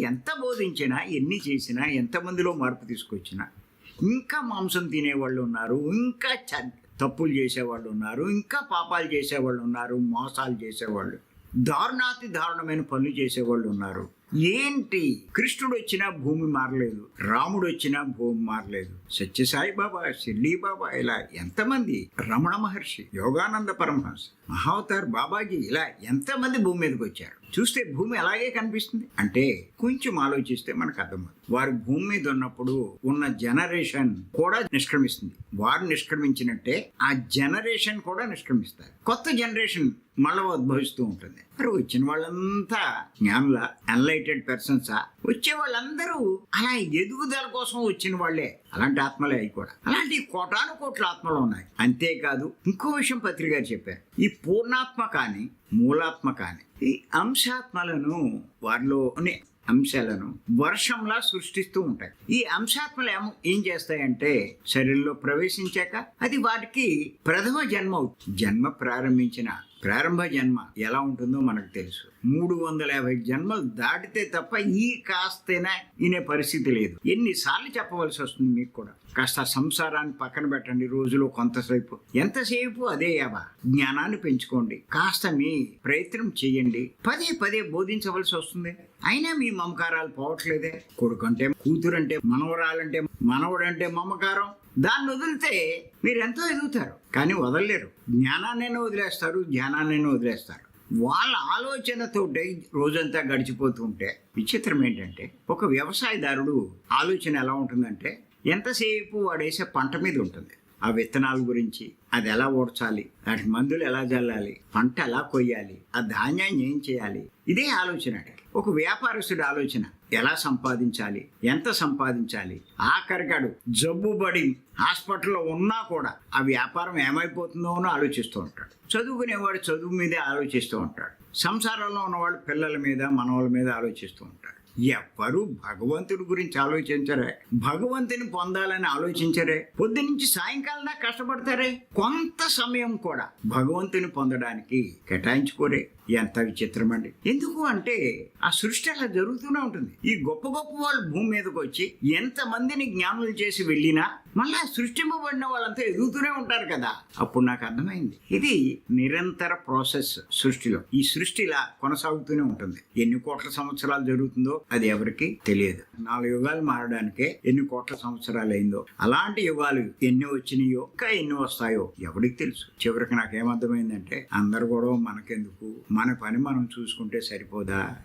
ఎంత బోధించినా ఎన్ని చేసినా ఎంతమందిలో మార్పు తీసుకొచ్చినా ఇంకా మాంసం తినేవాళ్ళు ఉన్నారు ఇంకా చ- తప్పులు చేసేవాళ్ళు ఉన్నారు ఇంకా పాపాలు చేసేవాళ్ళు ఉన్నారు మోసాలు చేసేవాళ్ళు దారుణాతి దారుణమైన పనులు చేసేవాళ్ళు ఉన్నారు. ఏంటి? కృష్ణుడు వచ్చినా భూమి మారలేదు రాముడు వచ్చినా భూమి మారలేదు. సత్యసాయి బాబా షిర్డీ బాబా ఇలా ఎంతమంది? రమణ మహర్షి యోగానంద పరమహంస మహావతార్ బాబాజీ ఇలా ఎంతమంది భూమి మీదకి వచ్చారు? చూస్తే భూమి అలాగే కనిపిస్తుంది. అంటే కొంచెం ఆలోచిస్తే మనకు అర్థమవుతుంది. వారు భూమి మీద ఉన్నప్పుడు ఉన్న జనరేషన్ కూడా నిష్క్రమిస్తుంది. వారు నిష్క్రమించినట్టే ఆ జనరేషన్ కూడా నిష్క్రమిస్తారు. కొత్త జనరేషన్ మళ్ళీ ఉద్భవిస్తూ ఉంటుంది. మరి వచ్చిన వాళ్ళంతా జ్ఞానుల అన్లైటెడ్ పర్సన్సా వచ్చే వాళ్ళందరూ అలా ఎదుగుదల కోసం వచ్చిన వాళ్ళే. అలాంటి ఆత్మలే అవి కూడా. అలాంటి కోటాను కోట్ల ఆత్మలు ఉన్నాయి. అంతేకాదు ఇంకో విషయం పత్రిక గారు చెప్పారు. ఈ పూర్ణాత్మ కానీ మూలాత్మ కానీ ఈ అంశాత్మలను వారిలో అంశాలను వర్షంలా సృష్టిస్తూ ఉంటాయి. ఈ అంశాత్మలు ఏమో ఏం చేస్తాయంటే శరీరంలో ప్రవేశించాక అది వాటికి ప్రథమ జన్మ అవుతుంది. జన్మ ప్రారంభించిన ప్రారంభ జన్మ ఎలా ఉంటుందో మనకు తెలుసు. మూడు వందల యాభై జన్మలు దాటితే తప్ప ఈ కాస్తేనే ఇనే పరిస్థితి లేదు. ఎన్నిసార్లు చెప్పవలసి వస్తుంది మీకు కూడా. కాస్త సంసారాన్ని పక్కన పెట్టండి రోజులో కొంతసేపు. ఎంతసేపు? అదే యావా జ్ఞానాన్ని పెంచుకోండి. కాస్త మీ ప్రయత్నం చేయండి. పదే పదే బోధించవలసి వస్తుంది. అయినా మీ మమకారాలు పోవట్లేదే. కొడుకంటే కూతురంటే మనవరాలంటే మనవడంటే మమకారం. దాన్ని వదిలితే మీరు ఎంతో ఎదుగుతారు. కానీ వదలలేరు. జ్ఞానాన్నైనా వదిలేస్తారు ధ్యానాన్నైనా వదిలేస్తారు. వాళ్ళ ఆలోచనతోటే రోజంతా గడిచిపోతుంటే విచిత్రం ఏంటంటే ఒక వ్యవసాయదారుడు ఆలోచన ఎలా ఉంటుందంటే ఎంతసేపు వాడేసే పంట మీద ఉంటుంది. ఆ విత్తనాల గురించి అది ఎలా ఓడ్చాలి వాటికి మందులు ఎలా జల్లాలి పంట ఎలా కొయ్యాలి ఆ ధాన్యాన్ని ఏం చేయాలి ఇదే ఆలోచన ఒక వ్యాపారస్తుడి ఆలోచన. ఎలా సంపాదించాలి? ఎంత సంపాదించాలి? ఆఖరికాడు జబ్బుబడి హాస్పిటల్లో ఉన్నా కూడా ఆ వ్యాపారం ఏమైపోతుందో అని ఆలోచిస్తూ ఉంటాడు. చదువుకునేవాడు చదువు మీదే ఆలోచిస్తూ ఉంటాడు. సంసారంలో ఉన్నవాడు పిల్లల మీద మనవల మీద ఆలోచిస్తూ ఉంటాడు ఎవ్వరు భగవంతుడి గురించి ఆలోచించరే. భగవంతుని పొందాలని ఆలోచించరే. పొద్దు నుంచి సాయంకాలం దాకా కష్టపడతారే. కొంత సమయం కూడా భగవంతుని పొందడానికి కేటాయించుకోరే. ఎంత విచిత్రం అండి. ఎందుకు అంటే ఆ సృష్టి అలా జరుగుతూనే ఉంటుంది. ఈ గొప్ప గొప్ప వాళ్ళు భూమి మీదకి వచ్చి ఎంతమందిని జ్ఞానులు చేసి వెళ్ళినా మళ్ళా సృష్టింపబడిన వాళ్ళంతా ఎదుగుతూనే ఉంటారు కదా. అప్పుడు నాకు అర్థమైంది. ఇది నిరంతర ప్రాసెస్ సృష్టిలో. ఈ సృష్టి ఇలా కొనసాగుతూనే ఉంటుంది. ఎన్ని కోట్ల సంవత్సరాలు జరుగుతుందో అది ఎవరికి తెలియదు. నాలుగు యుగాలు మారడానికే ఎన్ని కోట్ల సంవత్సరాలు అయిందో అలాంటి యుగాలు ఎన్ని వచ్చినాయో ఇంకా ఎన్ని వస్తాయో ఎవరికి తెలుసు. చివరికి నాకేమర్థమైందంటే అందరు కూడా మనకెందుకు? మన పని మనం చూసుకుంటే సరిపోదా?